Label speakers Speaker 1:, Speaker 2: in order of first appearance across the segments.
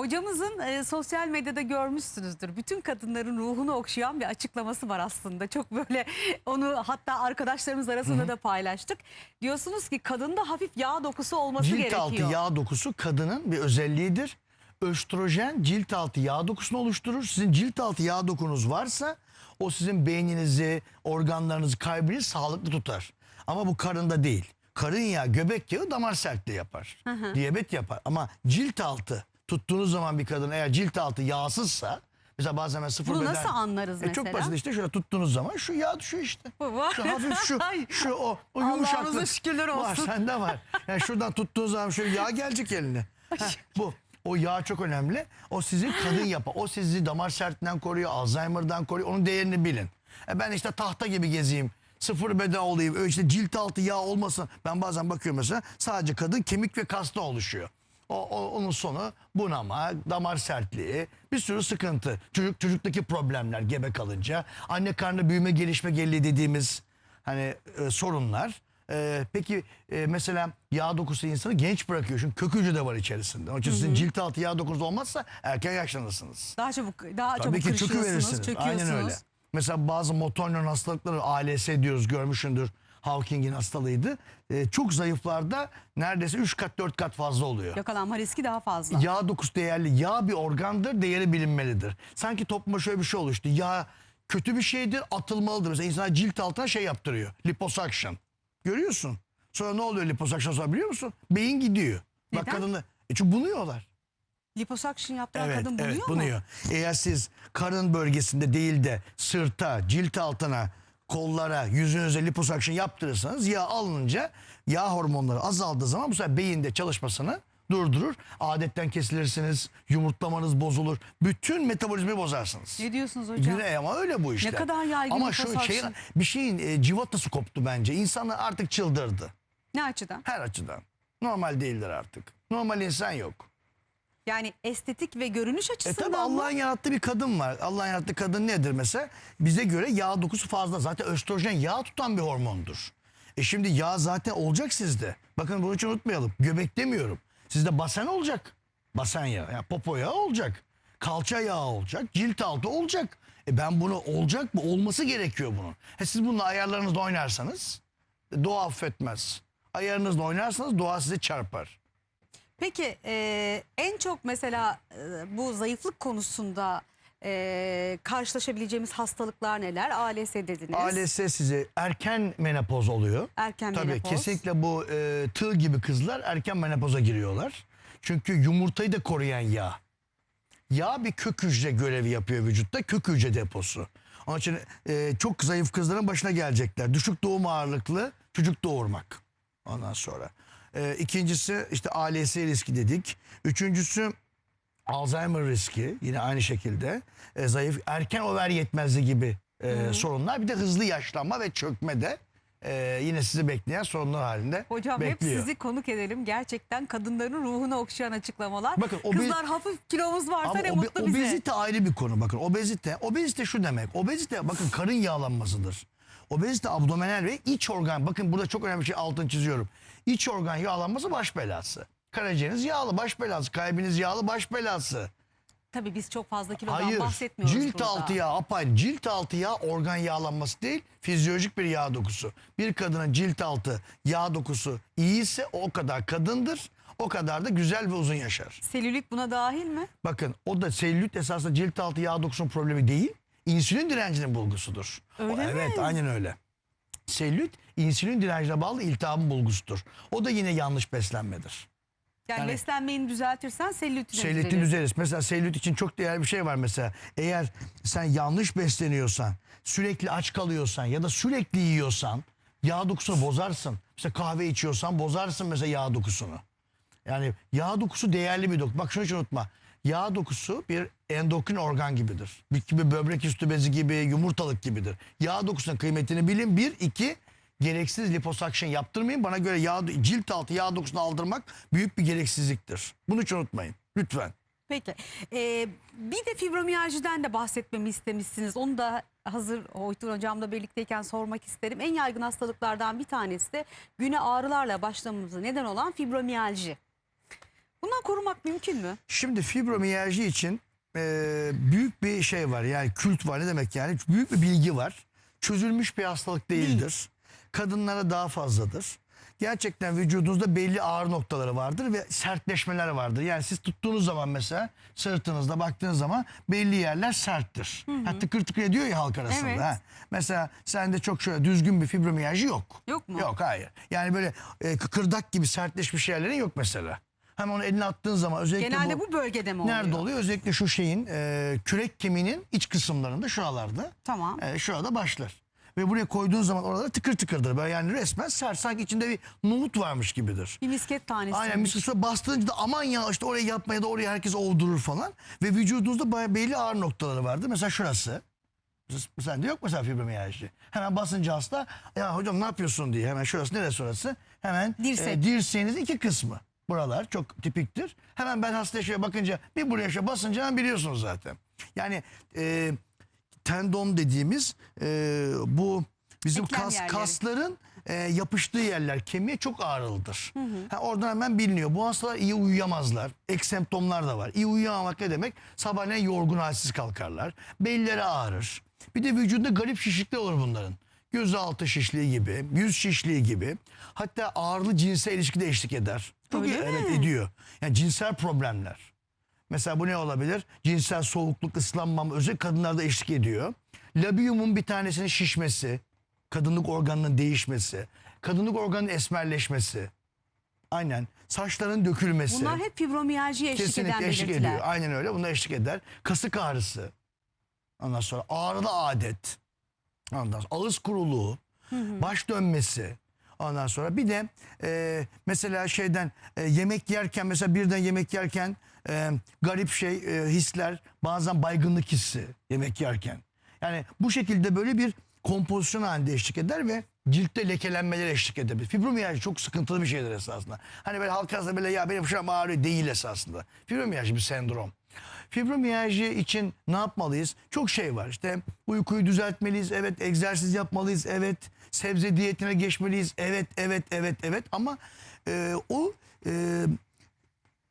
Speaker 1: Hocamızın e, sosyal medyada görmüşsünüzdür. Bütün kadınların ruhunu okşayan bir açıklaması var aslında. Çok böyle onu hatta arkadaşlarımız arasında da paylaştık. Diyorsunuz ki kadında hafif yağ dokusu olması
Speaker 2: Cilt
Speaker 1: gerekiyor.
Speaker 2: altı yağ dokusu kadının bir özelliğidir. Östrojen cilt altı yağ dokusunu oluşturur. Sizin cilt altı yağ dokunuz varsa o sizin beyninizi, organlarınızı, kalbinizi sağlıklı tutar. Ama bu karında değil. Karın yağı, göbek yağı damar sertliği yapar. Diyabet yapar. Ama cilt altı tuttuğunuz zaman bir kadın eğer cilt altı yağsızsa mesela bazen ben sıfır
Speaker 1: Bunu
Speaker 2: beden...
Speaker 1: nasıl anlarız
Speaker 2: E çok
Speaker 1: mesela?
Speaker 2: basit işte şöyle tuttuğunuz zaman şu yağ düşüyor işte. Şu hafif şu, şu o, o
Speaker 1: Allah'ınıza
Speaker 2: yumuşaklık.
Speaker 1: şükürler
Speaker 2: Var
Speaker 1: olsun.
Speaker 2: sende var. Yani şuradan tuttuğun zaman şöyle yağ gelecek eline. Heh, bu. O yağ çok önemli. O sizin kadın yapı. O sizi damar sertliğinden koruyor, Alzheimer'dan koruyor. Onun değerini bilin. E ben işte tahta gibi gezeyim. Sıfır beden olayım. Öyle işte cilt altı yağ olmasın. Ben bazen bakıyorum mesela sadece kadın kemik ve kaslı oluşuyor. O, o- onun sonu bunama, damar sertliği, bir sürü sıkıntı. Çocuk çocuktaki problemler gebe kalınca, anne karnı büyüme gelişme geriliği dediğimiz hani e, sorunlar. E, peki e, mesela yağ dokusu insanı genç bırakıyor. Çünkü kök hücre de var içerisinde. Onun için sizin cilt altı yağ dokusu olmazsa erken yaşlanırsınız.
Speaker 1: Daha çabuk daha
Speaker 2: Tabii
Speaker 1: çabuk
Speaker 2: ki çökü
Speaker 1: kırışıyorsunuz, çöküyorsunuz.
Speaker 2: Aynen öyle. Mesela bazı motor nöron hastalıkları ALS diyoruz görmüşsündür. Hawking'in hastalığıydı. E, çok zayıflarda neredeyse 3 kat 4 kat fazla oluyor.
Speaker 1: Yakalanma riski daha fazla.
Speaker 2: Yağ dokusu değerli. Yağ bir organdır, değeri bilinmelidir. Sanki topluma şöyle bir şey oluştu. Yağ kötü bir şeydir, atılmalıdır. Mesela insanlar cilt altına şey yaptırıyor. Liposuction. Görüyorsun. Sonra ne oluyor liposuction sonra biliyor musun? Beyin gidiyor. Bak
Speaker 1: Neden?
Speaker 2: kadını. E çünkü bunuyorlar.
Speaker 1: Liposuction yaptıran
Speaker 2: Evet,
Speaker 1: kadın buluyor
Speaker 2: evet
Speaker 1: mu?
Speaker 2: bunuyor. Eğer siz karın bölgesinde değil de sırta, cilt altına, kollara, yüzünüze liposuction yaptırırsanız yağ alınınca yağ hormonları azaldığı zaman bu sefer beyinde çalışmasını durdurur. Adetten kesilirsiniz, yumurtlamanız bozulur. Bütün metabolizmayı bozarsınız.
Speaker 1: Ne diyorsunuz hocam?
Speaker 2: Güne ama öyle bu işler.
Speaker 1: kadar yaygın
Speaker 2: Ama şu
Speaker 1: liposuction.
Speaker 2: şey, bir şeyin e, civatası koptu bence. İnsanlar artık çıldırdı.
Speaker 1: Ne açıdan?
Speaker 2: Her açıdan. Normal değildir artık. Normal insan yok.
Speaker 1: Yani estetik ve görünüş
Speaker 2: E
Speaker 1: açısından
Speaker 2: tabi
Speaker 1: mı?
Speaker 2: Allah'ın yarattığı bir kadın var. Allah'ın yarattığı kadın nedir mesela? Bize göre yağ dokusu fazla. Zaten östrojen yağ tutan bir hormondur. E şimdi yağ zaten olacak sizde. Bakın bunu hiç unutmayalım. Göbek demiyorum. Sizde basen olacak. Basen yağı. Yani popo yağı olacak. Kalça yağı olacak. Cilt altı olacak. E ben bunu olacak mı? Olması gerekiyor bunun. E siz bununla ayarlarınızla oynarsanız e, doğa affetmez. Ayarınızla oynarsanız doğa size çarpar.
Speaker 1: Peki e, en çok mesela e, bu zayıflık konusunda e, karşılaşabileceğimiz hastalıklar neler? ALS dediniz.
Speaker 2: ALS size erken menopoz oluyor.
Speaker 1: Erken
Speaker 2: Tabii
Speaker 1: menopoz.
Speaker 2: kesinlikle bu e, tığ gibi kızlar erken menopoza giriyorlar. Çünkü yumurtayı da koruyan yağ. Yağ bir kök hücre görevi yapıyor vücutta. Kök hücre deposu. Onun için e, çok zayıf kızların başına gelecekler. Düşük doğum ağırlıklı çocuk doğurmak. Ondan sonra. E, ikincisi işte ALS riski dedik. Üçüncüsü Alzheimer riski yine aynı şekilde e, zayıf erken over yetmezliği gibi e, sorunlar bir de hızlı yaşlanma ve çökme de e, yine sizi bekleyen sorunlar halinde
Speaker 1: Hocam
Speaker 2: bekliyor.
Speaker 1: hep sizi konuk edelim. Gerçekten kadınların ruhunu okşayan açıklamalar.
Speaker 2: Bakın, obe-
Speaker 1: Kızlar hafif kilomuz varsa
Speaker 2: Ama
Speaker 1: ne
Speaker 2: obe-
Speaker 1: mutlu bize.
Speaker 2: obezite ayrı bir konu bakın. Obezite, obezite şu demek. Obezite bakın karın yağlanmasıdır. Obezite abdominal ve iç organ. Bakın burada çok önemli bir şey altını çiziyorum. İç organ yağlanması baş belası. Karaciğeriniz yağlı baş belası. Kalbiniz yağlı baş belası.
Speaker 1: Tabii biz çok fazla kilodan
Speaker 2: Hayır.
Speaker 1: bahsetmiyoruz
Speaker 2: Cilt
Speaker 1: burada.
Speaker 2: altı yağ apayrı. Cilt altı yağ organ yağlanması değil, fizyolojik bir yağ dokusu. Bir kadının cilt altı yağ dokusu iyiyse o kadar kadındır. O kadar da güzel ve uzun yaşar.
Speaker 1: Selülit buna dahil mi?
Speaker 2: Bakın o da selülit esasında cilt altı yağ dokusunun problemi değil. insülin direncinin bulgusudur.
Speaker 1: Öyle
Speaker 2: O-
Speaker 1: mi?
Speaker 2: Evet aynen öyle. Selülit insülin direncine bağlı iltihabın bulgusudur. O da yine yanlış beslenmedir.
Speaker 1: Yani,
Speaker 2: Yani-
Speaker 1: beslenmeyini düzeltirsen
Speaker 2: Selülitin
Speaker 1: düzelir.
Speaker 2: düzeliriz. Mesela selülit için çok değerli bir şey var mesela. Eğer sen yanlış besleniyorsan, sürekli aç kalıyorsan ya da sürekli yiyorsan yağ dokusunu bozarsın. Mesela kahve içiyorsan bozarsın mesela yağ dokusunu. Yani yağ dokusu değerli bir doku. Bak şunu hiç unutma. Yağ dokusu bir endokrin organ gibidir. Bir gibi böbrek üstü bezi gibi, yumurtalık gibidir. Yağ dokusunun kıymetini bilin. Bir, iki, gereksiz liposuction yaptırmayın. Bana göre yağ, cilt altı yağ dokusunu aldırmak büyük bir gereksizliktir. Bunu hiç unutmayın. Lütfen.
Speaker 1: Peki. Ee, bir de fibromiyajiden de bahsetmemi istemişsiniz. Onu da hazır Oytun hocamla birlikteyken sormak isterim. En yaygın hastalıklardan bir tanesi de güne ağrılarla başlamamıza neden olan fibromiyalji. Bundan korumak mümkün mü?
Speaker 2: Şimdi fibromiyalji için e, büyük bir şey var. Yani kült var ne demek yani? Büyük bir bilgi var. Çözülmüş bir hastalık değildir. Kadınlara daha fazladır. Gerçekten vücudunuzda belli ağrı noktaları vardır ve sertleşmeler vardır. Yani siz tuttuğunuz zaman mesela sırtınızda baktığınız zaman belli yerler serttir. Ha, tıkır tıkır ediyor ya halk arasında.
Speaker 1: Evet.
Speaker 2: ha. Mesela sende çok şöyle düzgün bir fibromiyalji yok.
Speaker 1: Yok mu?
Speaker 2: Yok hayır. Yani böyle e, kıkırdak gibi sertleşmiş yerlerin yok mesela. Hem onu eline attığın zaman özellikle
Speaker 1: Genelde bu, bölgede mi oluyor?
Speaker 2: Nerede oluyor? Özellikle şu şeyin e, kürek kemiğinin iç kısımlarında şuralarda.
Speaker 1: Tamam.
Speaker 2: E, şurada başlar. Ve buraya koyduğun zaman oralar tıkır tıkırdır. Böyle yani resmen sert sanki içinde bir nohut varmış gibidir.
Speaker 1: Bir misket tanesi.
Speaker 2: Aynen miskusla bastığınca da aman ya işte oraya yapmaya da oraya herkes ovdurur falan. Ve vücudunuzda bayağı belli ağrı noktaları vardır. Mesela şurası. Sende yok mesela fibromiyalji. Hemen basınca hasta ya hocam ne yapıyorsun diye hemen şurası neresi orası? Hemen
Speaker 1: Dirsek.
Speaker 2: e, dirseğinizin iki kısmı. Buralar çok tipiktir. Hemen ben hastaya şöyle bakınca bir buraya şöyle basınca hemen biliyorsunuz zaten. Yani e, tendon dediğimiz e, bu bizim
Speaker 1: Eklem
Speaker 2: kas,
Speaker 1: yerleri.
Speaker 2: kasların e, yapıştığı yerler kemiğe çok ağrılıdır. Ha, oradan hemen biliniyor. Bu hastalar iyi uyuyamazlar. Ek semptomlar da var. İyi uyuyamamak ne demek? Sabahleyin yorgun halsiz kalkarlar. Belleri ağrır. Bir de vücudunda garip şişlikler olur bunların. Gözaltı şişliği gibi, yüz şişliği gibi. Hatta ağırlı cinsel ilişkide eşlik eder. Çok
Speaker 1: Öyle
Speaker 2: iyi,
Speaker 1: mi?
Speaker 2: evet ediyor. Yani cinsel problemler. Mesela bu ne olabilir? Cinsel soğukluk, ıslanmam özellikle kadınlarda eşlik ediyor. Labiyumun bir tanesinin şişmesi, kadınlık organının değişmesi, kadınlık organının esmerleşmesi. Aynen. Saçların dökülmesi.
Speaker 1: Bunlar hep fibromiyaljiye eşlik
Speaker 2: Kesinlikle
Speaker 1: eden
Speaker 2: eşlik
Speaker 1: belirtiler.
Speaker 2: ediyor. Aynen öyle. Bunlar eşlik eder. Kasık ağrısı. Ondan sonra ağrılı adet. Ondan sonra ağız kuruluğu. Baş dönmesi. Ondan sonra bir de e, mesela şeyden e, yemek yerken mesela birden yemek yerken e, garip şey e, hisler bazen baygınlık hissi yemek yerken. Yani bu şekilde böyle bir kompozisyon halinde eşlik eder ve ciltte lekelenmeler eşlik edebilir. Fibromiyalji çok sıkıntılı bir şeydir esasında. Hani böyle halk arasında böyle ya benim şuram ağrıyor değil esasında. Fibromiyalji bir sendrom. Fibromiyalji için ne yapmalıyız? Çok şey var. İşte uykuyu düzeltmeliyiz. Evet, egzersiz yapmalıyız. Evet, sebze diyetine geçmeliyiz. Evet, evet, evet, evet. Ama e, o e,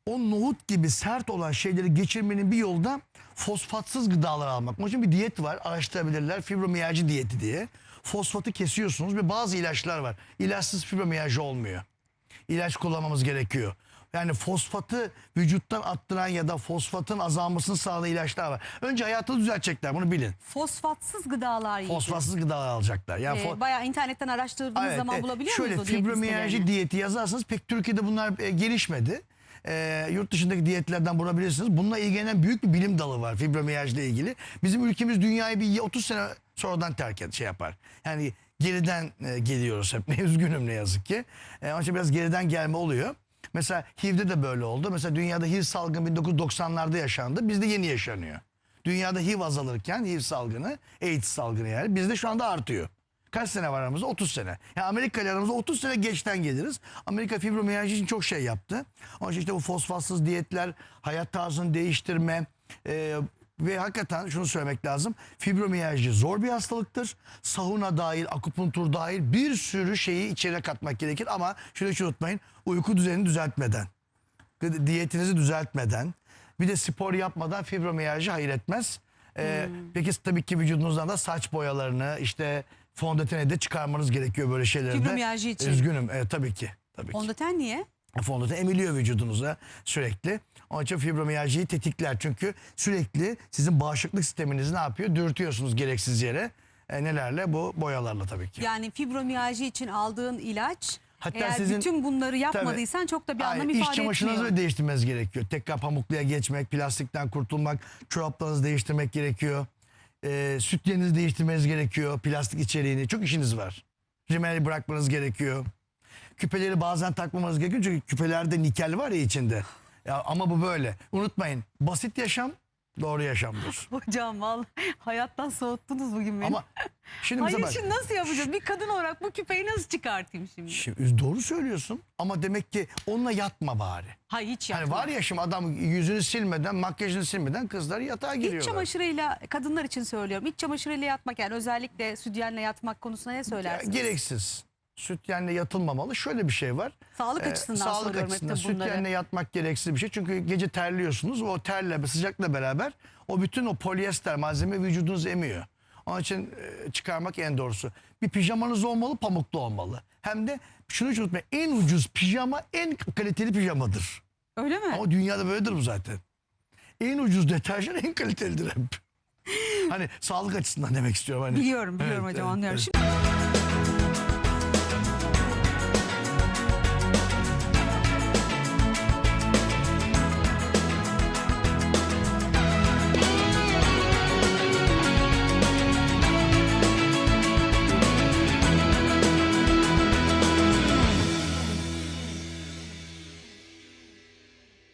Speaker 2: o nohut gibi sert olan şeyleri geçirmenin bir yolu da fosfatsız gıdalar almak. Onun için bir diyet var. Araştırabilirler. Fibromiyalji diyeti diye. Fosfatı kesiyorsunuz ve bazı ilaçlar var. İlaçsız fibromiyalji olmuyor. İlaç kullanmamız gerekiyor. Yani fosfatı vücuttan attıran ya da fosfatın azalmasını sağlayan ilaçlar var. Önce hayatını düzeltecekler bunu bilin.
Speaker 1: Fosfatsız gıdalar yiyeceğiz.
Speaker 2: Fosfatsız gıdalar alacaklar. Yani
Speaker 1: Ee, bayağı internetten araştırdığınız
Speaker 2: Evet,
Speaker 1: zaman
Speaker 2: e,
Speaker 1: bulabiliyor
Speaker 2: şöyle,
Speaker 1: muyuz o diyet
Speaker 2: fibromiyalji
Speaker 1: listelerini?
Speaker 2: diyeti yazarsanız pek Türkiye'de bunlar e, gelişmedi. E, yurt dışındaki diyetlerden bulabilirsiniz. Bununla ilgilenen büyük bir bilim dalı var fibromiyalji ile ilgili. Bizim ülkemiz dünyayı bir 30 sene sonradan terk et, şey yapar. Yani geriden e, geliyoruz hep. Ne üzgünüm ne yazık ki. E, onun için biraz geriden gelme oluyor. Mesela HIV'de de böyle oldu. Mesela dünyada HIV salgını 1990'larda yaşandı. Bizde yeni yaşanıyor. Dünyada HIV azalırken HIV salgını, AIDS salgını yani bizde şu anda artıyor. Kaç sene var aramızda? 30 sene. Yani Amerika ile aramızda 30 sene geçten geliriz. Amerika fibromiyalji için çok şey yaptı. Onun için işte bu fosfatsız diyetler, hayat tarzını değiştirme e, ve hakikaten şunu söylemek lazım. Fibromiyalji zor bir hastalıktır. Sahuna dahil, akupunktur dahil bir sürü şeyi içine katmak gerekir. Ama şunu hiç unutmayın. Uyku düzenini düzeltmeden, diyetinizi düzeltmeden, bir de spor yapmadan fibromiyalji hayır etmez. Ee, Peki tabii ki vücudunuzdan da saç boyalarını işte fondöteni de çıkarmanız gerekiyor böyle şeyleri de.
Speaker 1: Fibromiyalji için.
Speaker 2: Üzgünüm. Evet, tabii ki. Tabii ki.
Speaker 1: Fondöten niye?
Speaker 2: Fondöten emiliyor vücudunuza sürekli. Onun için fibromiyaljiyi tetikler. Çünkü sürekli sizin bağışıklık sisteminizi ne yapıyor? Dürtüyorsunuz gereksiz yere. E, nelerle? Bu boyalarla tabii ki.
Speaker 1: Yani fibromiyalji için aldığın ilaç
Speaker 2: Hatta
Speaker 1: eğer
Speaker 2: sizin-
Speaker 1: bütün bunları yapmadıysan çok da bir
Speaker 2: Hayır,
Speaker 1: anlam ifade
Speaker 2: çamaşırınızı
Speaker 1: etmiyor.
Speaker 2: da değiştirmeniz gerekiyor. Tekrar pamukluya geçmek, plastikten kurtulmak, çoraplarınızı değiştirmek gerekiyor. Ee, sütyenizi değiştirmeniz gerekiyor, plastik içeriğini. Çok işiniz var. Rimeli bırakmanız gerekiyor. Küpeleri bazen takmamanız gerekiyor çünkü küpelerde nikel var ya içinde. Ya, ama bu böyle. Unutmayın basit yaşam doğru yaşamdır.
Speaker 1: Hocam vallahi hayattan soğuttunuz bugün beni.
Speaker 2: ama şimdi
Speaker 1: Hayır
Speaker 2: mesela bak.
Speaker 1: şimdi nasıl yapacağız? Bir kadın olarak bu küpeyi nasıl çıkartayım şimdi?
Speaker 2: Şimdi, doğru söylüyorsun ama demek ki onunla yatma bari.
Speaker 1: Hayır hiç
Speaker 2: Hani
Speaker 1: yapma.
Speaker 2: var ya şimdi adam yüzünü silmeden, makyajını silmeden kızlar yatağa
Speaker 1: İç
Speaker 2: giriyorlar.
Speaker 1: çamaşırıyla kadınlar için söylüyorum. İç çamaşırıyla yatmak yani özellikle sütyenle yatmak konusunda ne
Speaker 2: Ya,
Speaker 1: söylersiniz?
Speaker 2: gereksiz. Sütyenle yatılmamalı. Şöyle bir şey var.
Speaker 1: Sağlık
Speaker 2: Ee,
Speaker 1: açısından
Speaker 2: sağlık
Speaker 1: soruyorum hep
Speaker 2: açısından
Speaker 1: de bunları.
Speaker 2: yatmak gereksiz bir şey. Çünkü gece terliyorsunuz. O terle sıcakla beraber o bütün o polyester malzeme vücudunuz emiyor. Onun için e, çıkarmak en doğrusu. Bir pijamanız olmalı, pamuklu olmalı. Hem de şunu hiç unutmayın. En ucuz pijama en kaliteli pijamadır.
Speaker 1: Öyle mi?
Speaker 2: Ama dünyada böyledir bu zaten. En ucuz deterjan en kalitelidir hep. hani sağlık açısından demek istiyorum. Hani.
Speaker 1: Biliyorum biliyorum
Speaker 2: Evet,
Speaker 1: hocam
Speaker 2: evet,
Speaker 1: anlıyorum.
Speaker 2: evet.
Speaker 1: Şimdi